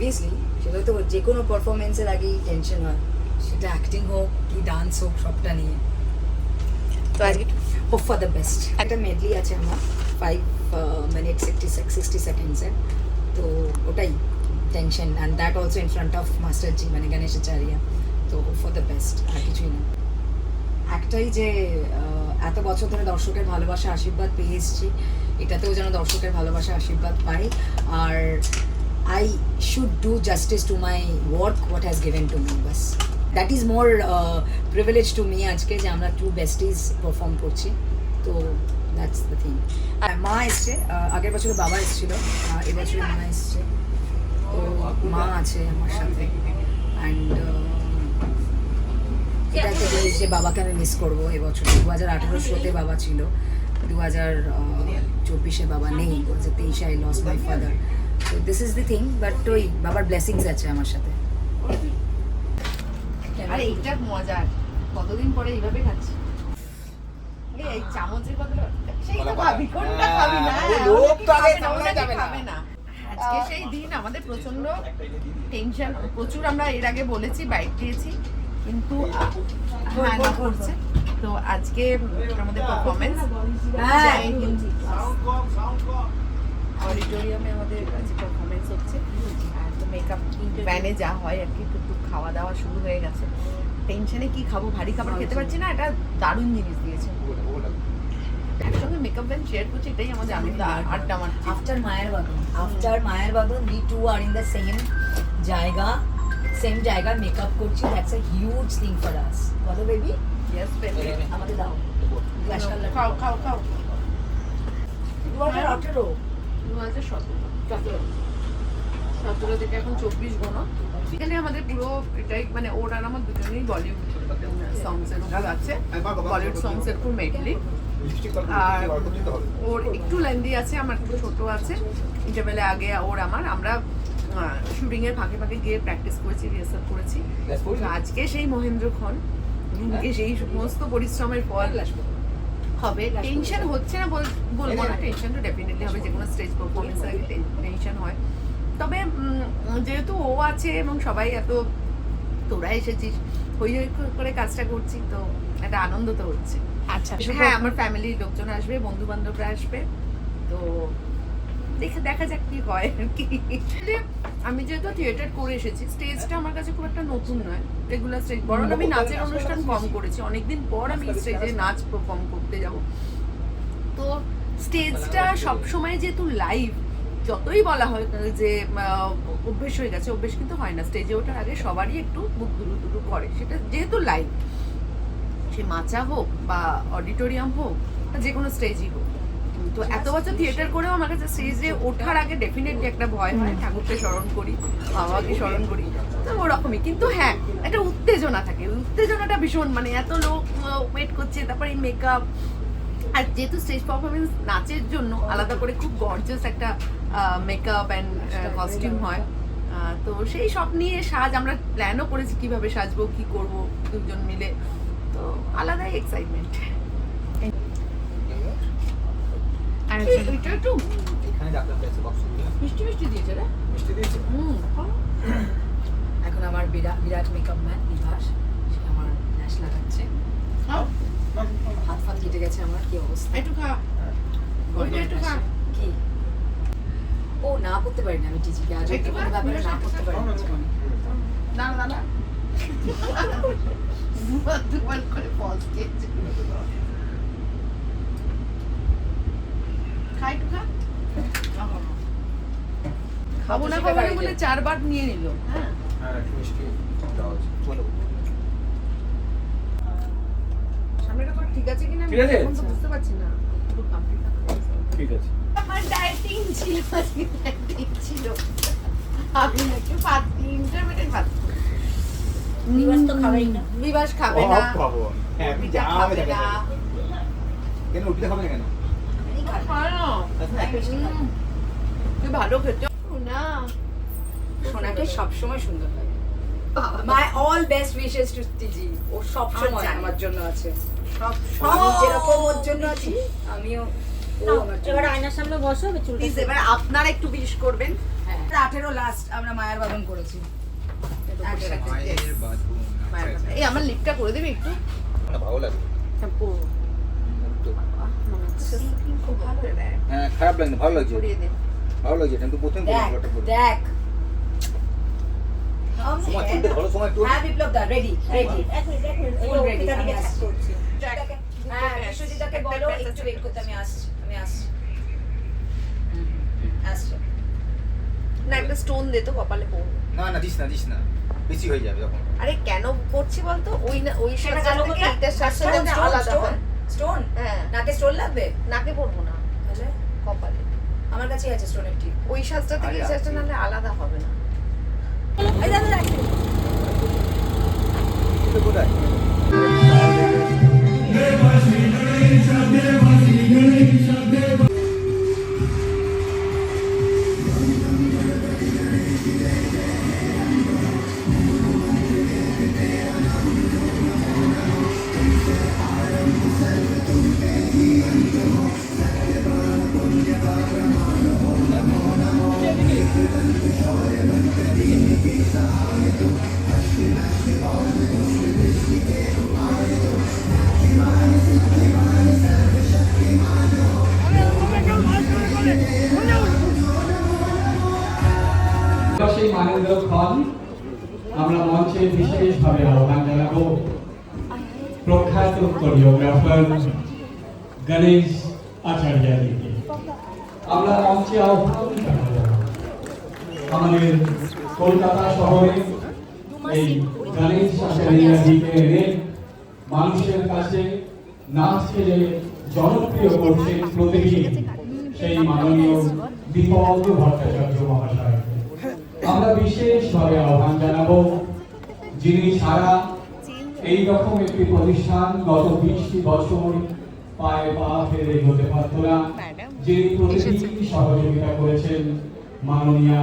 Obviously সেটা তো যে কোনো পারফরমেন্সের আগেই টেনশন হয়। সেটা অ্যাক্টিং হোক কি ডান্স হোক সবটা নিয়ে। তো আজকে হোপ ফর দ্য বেস্ট একটা মেডলি আছে আমার ফাইভ মিনিট সিক্সটি সিক্সটি সেকেন্ডসের তো ওটাই tension and that also in front of মাস্টারজি মানে গণেশাচার্য তো হোপ ফর দ্য বেস্ট আর কিছুই না। একটাই যে এত বছর ধরে দর্শকের ভালোবাসা আশীর্বাদ পেয়ে এসেছি এটাতেও যেন দর্শকের ভালোবাসা আশীর্বাদ পাই। আর I should do justice to my work what has given to me bus that is more privilege to me আজকে যে আমরা টু বেস্টিজ পারফর্ম করছি। তো দ্যাটস দ্য থিং আর মা এসছে আগের বছর বাবা এসেছিল এবছরে মা এসছে। তো মা আছে আমার সাথে। অ্যান্ড এটা জিনিস যে বাবাকে আমি মিস করব এবছর। দু হাজার আঠেরো শোতে বাবা ছিল দু হাজার চব্বিশে বাবা নেই দু হাজার তেইশে আই লস মাই ফাদার তো this is the thing but ওই বাবার ব্লেসিংস আছে আমার সাথে। আর এইটা মজার কতদিন পরে এইভাবে খাচ্ছি? এই, এই চামচের কথা সেই তো খাবি কোনটা খাবি? না লোক তো আগে খাবে না, সামলাতে ওটাকে যাবে না। আজকে সেই দিন আমাদের প্রচণ্ড টেনশন প্রচুর আমরা এর আগে বলেছি বাইক দিয়েছি কিন্তু হ্যাঁ, করছে। তো আজকে আমাদের পারফরমেন্স হ্যাঁ। অডিটোরিয়ামে আমাদের কাছে পারফরমেন্স হচ্ছে। আর তো মেকআপ ভ্যানে যা হয় আর কি টুকটুক খাওয়া দাওয়া শুরু হয়ে গেছে। টেনশনে কি খাব ভারী খাবার খেতে পারছি না এটা দারুণ জিনিস দিয়েছে। একসঙ্গে মেকআপ ভ্যান শেয়ার করছি এটাই আমাদের আনন্দ। আড্ডা আমার আফটার মায়ের বাদন। আফটার মায়ের বাদন we two are in the same জায়গা সেম জায়গা মেকআপ করছি। That's a huge thing for us বলো বেবি ইয়েস বেবি আমাদের দাও। খাও খাও খাও। 2018 শুরু সতেরো। থেকে এখন চব্বিশ গোনা এখানে আমাদের পুরো এটাই মানে ওর আর আমার দুজনেই বলিউড সংস এর আছে। বলিউড সংস এর উপর মেডলি আর ওর একটু লেন্দি আছে আমার একটু ছোট আছে। ইন্টারভেলে আগে ওর আমার। আমরা শুটিং এর ফাঁকে ফাঁকে গিয়ে প্র্যাকটিস করেছি রিহার্সাল করেছি। আজকে সেই মহেন্দ্র খন সেই সমস্ত পরিশ্রমের ফল। হবে। টেনশন হচ্ছে না বলব না টেনশন তো ডেফিনেটলি হবে যে কোনো স্টেজ পারফরমেন্সের আগে টেনশন হয়। তবে যেহেতু ও আছে এবং সবাই এত তোরা এসেছিস হই হই করে কাজটা করছি তো একটা আনন্দ তো হচ্ছে। আচ্ছা হ্যাঁ আমার ফ্যামিলির লোকজন আসবে বন্ধু বান্ধবরা আসবে তো দেখে দেখা যাক কি হয় আর কি। আমি যেহেতু থিয়েটার করে এসেছি স্টেজটা আমার কাছে খুব একটা নতুন নয়। রেগুলার স্টেজ বরং আমি নাচের অনুষ্ঠান কম করেছি। অনেকদিন পর আমি স্টেজে নাচ পারফর্ম করতে যাব। তো স্টেজটা সবসময় যেহেতু লাইভ যতই বলা হয় যে অভ্যেস হয়ে গেছে অভ্যেস কিন্তু হয় না। স্টেজে ওঠার আগে সবারই একটু বুক দুরু দুরু করে। সেটা যেহেতু লাইভ সে মাচা হোক বা অডিটোরিয়াম হোক বা যে কোনো স্টেজই হোক তো এত বছর থিয়েটার করেও আমার কাছে স্টেজে ওঠার আগে ডেফিনেটলি একটা ভয় হয় ঠাকুরকে স্মরণ করি বাবাকে স্মরণ করি তো ওরকমই। কিন্তু হ্যাঁ একটা উত্তেজনা থাকে। উত্তেজনাটা ভীষণ মানে এত লোক ওয়েট করছে তারপরে মেকআপ আর যেহেতু স্টেজ পারফরমেন্স নাচের জন্য আলাদা করে খুব গর্জাস একটা মেকআপ অ্যান্ড কস্টিউম হয়। তো সেই সব নিয়ে সাজ আমরা প্ল্যানও করেছি কীভাবে সাজবো কি করব দুজন মিলে। তো আলাদাই এক্সাইটমেন্ট একটু এখানে ডাক্তার পেয়েছে বক্স মিষ্টি মিষ্টি দিয়েছে রে। মিষ্টি দিয়েছে? হুম এখন আমার বিরাট বিরাট মেকআপ ম্যান বিভাস। সে আমার ল্যাশ লাগাচ্ছে। হাত ফাত কেটে গেছে আমার কি অবস্থা? একটু খা। একটু খা। কি? ও না করতে পারি না আমি টিচিকে আজ কোনো ব্যাপারে না করতে পারি না জীবনে। দাঁড়া দাঁড়া দুবার দুবার করে পজ দিয়েছে। খা একটু খা খাব না খাব না বলে চারবার নিয়ে নিল। হ্যাঁ। হ্যাঁ একটু মিষ্টি দেওয়া আছে। বলো। সামনেটা কর ঠিক আছে কিনা? ঠিক আছে? বুঝতে পারছি না। পুরো complete ঠিক আছে। আমার ডায়েটিং ছিল আজকে ডায়েটিং ছিল। আমি নাকি পাচ্ছি ইন্টারমিডিয়েট পাচ্ছি বিভাস তো খাবেই না। বিবাস খাবে না। খাব হ্যাঁ আপনি যা খাবে না। কেন উঠতে খাবে না কেন? হুম। তুই ভালো খেতে না সোনাকে সবসময় সুন্দর লাগে my all best wishes to TG ও সব সময় আমার জন্য আছে সব সব যেরকম ওর জন্য আছি আমিও। এবার আয়নার সামনে বসো প্লিজ এবার আপনারা একটু বিশ করবেন? হ্যাঁ আঠেরো লাস্ট আমরা মায়ের বাদন করেছি। এই আমার লিপটা করে দেবে একটু। ভালো লাগে হ্যাঁ, করব। তো। খুব ভালো দেয় হ্যাঁ খারাপ লাগে না ভালো লাগছে। ভালো লাগছে কিন্তু প্রথম দেখ দেখ। সময় তুলতে ভালো সময় একটু। হ্যাঁ বিপ্লব দা রেডি রেডি এক মিনিট এক মিনিট Full ready, আমি আসছি। হ্যাঁ বিশ্বজিৎদাকে বলো একটু ওয়েট করতে আমি আসছি। আমি আসছি। হুম, হুম, আসছি। না একটা স্টোন দে তো কপালে পড়ব না না দিস না দিস না। বেশি হয়ে যাবে তখন আরে কেন করছি বলতো? ওই না ওই? এইটার সাজটা আলাদা হয়। স্টোন হ্যাঁ। নাকে স্টোন লাগবে? নাকে পড়ব না। তাহলে? কপালে। আমার কাছেই আছে স্টোনের টিপ ওই সাজটা থেকে এই সাজটা নাহলে আলাদা হবে না। এই দাদা রাখি কোথায়? সেই মাননীয় খান আমরা মঞ্চে বিশেষভাবে আহ্বান জানাব। প্রখ্যাত কোরিওগ্রাফার গণেশ আমাদের কলকাতা শহরে এই গণেশ আচার্যকে এনে মানুষের কাছে নাচকে যে জনপ্রিয় করছেন প্রতিদিন সেই মাননীয় দীপক ভট্টাচার্য মহাশয়কে আমরা বিশেষভাবে আহ্বান জানাব যিনি সারা এই রকম একটি প্রতিষ্ঠান গত বিশটি বছর পায়ে পা ফেলে এগোতে পারত না, যিনি প্রতিদিন সহযোগিতা করেছেন মাননীয়া